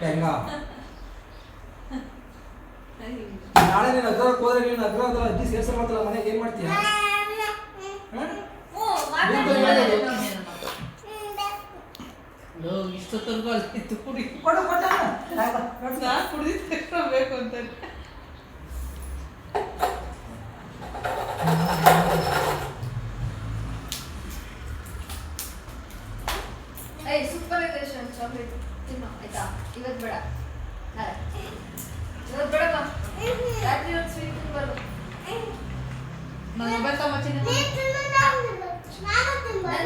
ಹೆಂಗ? ನಾಳೆ ನೀನು ಅಗ್ರಹಕ್ಕೆ ಹೋದ್ರೆ ನೀನು ಅಗ್ರಹದ ಅಜ್ಜಿ ಸೇರ್ಸಲ್ ಮಾಡ್ತಲ್ಲ ಮನೆಗೆ ಏನು ಮಾಡ್ತೀಯ? ಹ? ಅಲ್ಲಿ ಕುಡಿ. ಕೊಡು ಕೊಟ್ಟ ತಕ್ಷಣ ಬೇಕು ಅಂತಾನೆ. ಏಯ್ ಸೂಪರ್ ಇದೆ ಶ್ರೇಯಸ್ ಚಾಕ್ಲೇಟ್ ತಿನ್ನು ಆಯ್ತಾ? ಇವತ್ತು ಬೇಡ. ನಾಳೆ. ಇವತ್ತು ಬೇಡ ರಾತ್ರಿ ಒಂದು ಸ್ವೀಟ್ ತಿನ್ಬಾರ್ದು ಮೊಬೈಲ್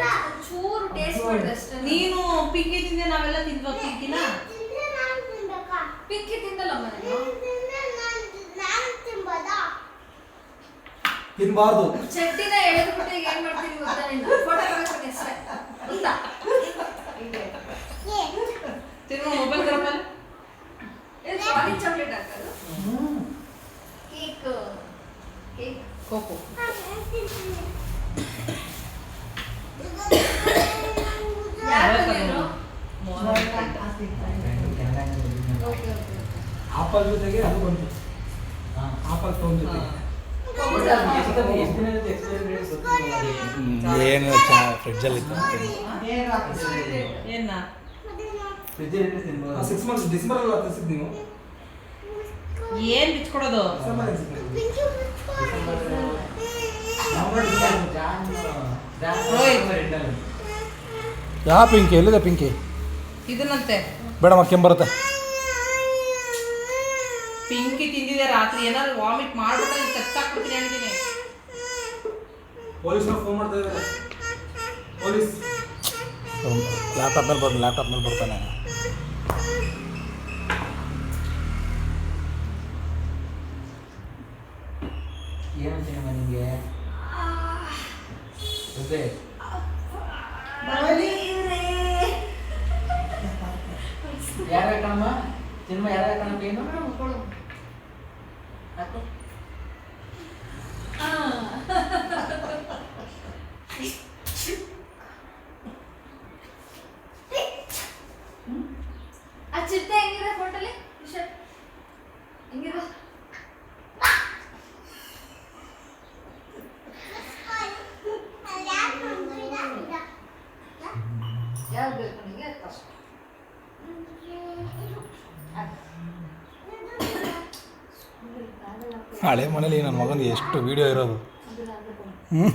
ನಾನು ಚೂರು ಟೇಸ್ಟ್ ಮಾಡಿದೆ ಅಷ್ಟೇ ನೀನು ಪಿಂಕಿ ತಿಂದೆ ನಾವೆಲ್ಲ ತಿಂದ್ವಾ ಪಿಂಕಿನ? ಪಿಕ್ಕಿ ತಿಂದಲ್ಲಮ್ಮ ನಾನು? ತಿನ್ಬಾರ್ದು. ಚಟ್ಟಿನ ಎಳೆದ್ಬಿಟ್ಟು ಈಗ ಏನ್ ಮಾಡ್ತೀನಿ ಗೊತ್ತಾ ನೀನು? ಫೋಟೋ ತಗೋತೀನಿ ಅಷ್ಟೇ. ಗೊತ್ತಾ ಹೀಗೆ. ತಿನ್ನು ಮೊಬೈಲ್ ತಗೊಂಬಲ್ಲ ಇದು ಸಾಲಿಡ್ ಚಾಕ್ಲೇಟ್ ಹಾಕೋದು ಕೇಕ್ ಕೇಕ್ ಕೋಕೋ ಆಪಲ್ ಜೊತೆಗೆ ಅದು ಬಂತು ಆಪಲ್ ಫೋನ್ ಜೊತೆ ಏನು ಫ್ರಿಡ್ಜಲ್ಲಿ ಏನ ಸಿಕ್ಸ್ ಮಂತ್ಸ್ ಡಿಸೆಂಬರ್ ಅಲ್ಲಿ ತರಿಸಿದ್ ನೀವು? ಏನ್ ಬಿಚ್ಕೊಡೋದು. ಯಾವ ಪಿಂಕಿ? ಎಲ್ಲಿದೆ ಪಿಂಕಿ? ಇದನ್ನಂತೆ. ಬೇಡಮ್ಮ ಕೆಂಬರುತ್ತೆ. ಪಿಂಕಿ ತಿಂದಿದೆ ರಾತ್ರಿ. ಏನಾದ್ರು ವಾಮಿಟ್ ಮಾಡ್ಬಿಟ್ಟು ಚಚ್ಚಾಕ್ಬಿಡ್ತೀನಿ ಹೇಳಿದ್ದೀನಿ ಪೊಲೀಸ್ ಫೋನ್ ಮಾಡ್ತಾ ಇದ್ದಾರೆ ಪೊಲೀಸ್. ಲ್ಯಾಪ್ಟಾಪ್ ಮೇಲೆ ಬರ್ತಾನೆ ಲ್ಯಾಪ್ಟಾಪ್ ಮೇಲೆ ಬರ್ತಾನೆ. ಏನಂತೀನಮ್ಮ ನಿಂಗೆ? ಜೊತೆ ಯಾರ ಕಣಮ್ಮ ಸಿನಿಮಾ ಯಾರ ಕಣಮ್ಮ ಏನು. ಆ. ಚಿಟ್ಟೆ ಹೆಂಗಿದೆ ಫೋಟೋಲಿ ವಿಷಯ ಹೆಂಗಿದೆ ಯಾವ್ದು ಬೇಕು ನಿಮಗೆ ಕಷ್ಟ ಹಳೆ ಮನೇಲಿ ನನ್ನ ಮಗನಿಗೆ ಎಷ್ಟು ವಿಡಿಯೋ ಇರೋದು ಹ್ಞೂ